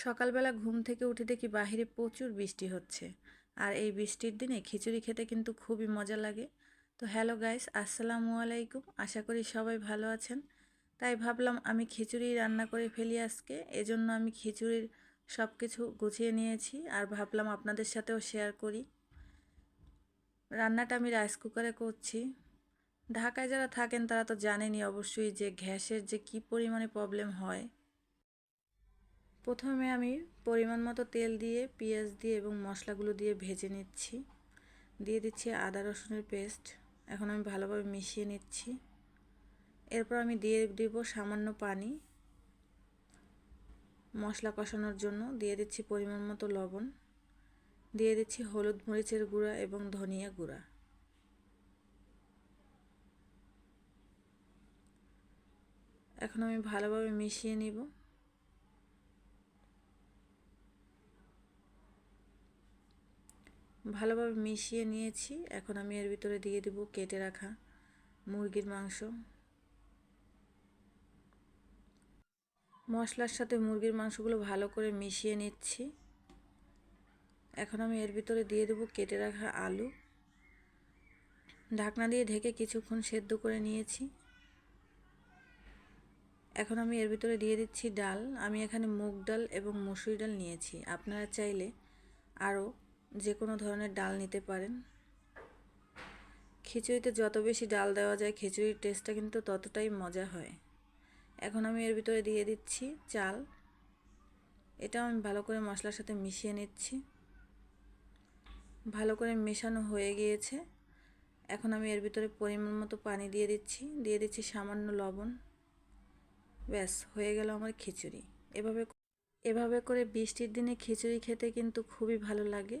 সকালবেলা ঘুম থেকে উঠে দেখি বাহিরে প্রচুর বৃষ্টি হচ্ছে। আর এই বৃষ্টির দিনে খিচুড়ি খেতে কিন্তু খুবই মজা লাগে। তো হ্যালো গাইস, আসসালামু আলাইকুম। আশা করি সবাই ভালো আছেন। তাই ভাবলাম আমি খিচুড়ি রান্না করে ফেলি আজকে। এজন্য আমি খিচুড়ির সব কিছু গুছিয়ে নিয়েছি আর ভাবলাম আপনাদের সাথেও শেয়ার করি। রান্নাটা আমি রাইস কুকারে করছি। ঢাকায় যারা থাকেন তারা তো জানেনই অবশ্যই যে গ্যাসের যে কি পরিমাণে প্রবলেম হয়। প্রথমে আমি পরিমাণ মতো তেল দিয়ে, পেঁয়াজ দিয়ে এবং মশলাগুলো দিয়ে ভেজে নিচ্ছি। দিয়ে দিচ্ছি আদা রসুনের পেস্ট। এখন আমি ভালোভাবে মিশিয়ে নিচ্ছি। এরপর আমি দিয়ে দিব সামান্য পানি মশলা কষানোর জন্য। দিয়ে দিচ্ছি পরিমাণ মতো লবণ। দিয়ে দিচ্ছি হলুদ মরিচের গুঁড়া এবং ধনিয়া গুঁড়া। এখন আমি ভালোভাবে মিশিয়ে নিব। ভালোভাবে মিশিয়ে নিয়েছি। এখন আমি এর ভিতরে দিয়ে দেব কেটে রাখা মুরগির মাংস। মশলার সাথে মুরগির মাংসগুলো ভালো করে মিশিয়ে নিচ্ছি। এখন আমি এর ভিতরে দিয়ে দেবো কেটে রাখা আলু। ঢাকনা দিয়ে ঢেকে কিছুক্ষণ সেদ্ধ করে নিয়েছি। এখন আমি এর ভিতরে দিয়ে দিচ্ছি ডাল। আমি এখানে মুগ ডাল এবং মসুর ডাল নিয়েছি। আপনারা চাইলে আরও যে কোনো ধরনের ডাল নিতে পারেন। খিচুড়িতে যত বেশি ডাল দেওয়া যায়, খিচুড়ির টেস্টটা কিন্তু ততটাই মজা হয়। এখন আমি এর ভিতরে দিয়ে দিচ্ছি চাল। এটাও আমি ভালো করে মশলার সাথে মিশিয়ে নিচ্ছি। ভালো করে মেশানো হয়ে গিয়েছে। এখন আমি এর ভিতরে পরিমাণ মতো পানি দিয়ে দিচ্ছি। দিয়ে দিচ্ছি সামান্য লবণ। ব্যাস, হয়ে গেল আমার খিচুড়ি। এভাবে এভাবে করে বৃষ্টির দিনে খিচুড়ি খেতে কিন্তু খুবই ভালো লাগে।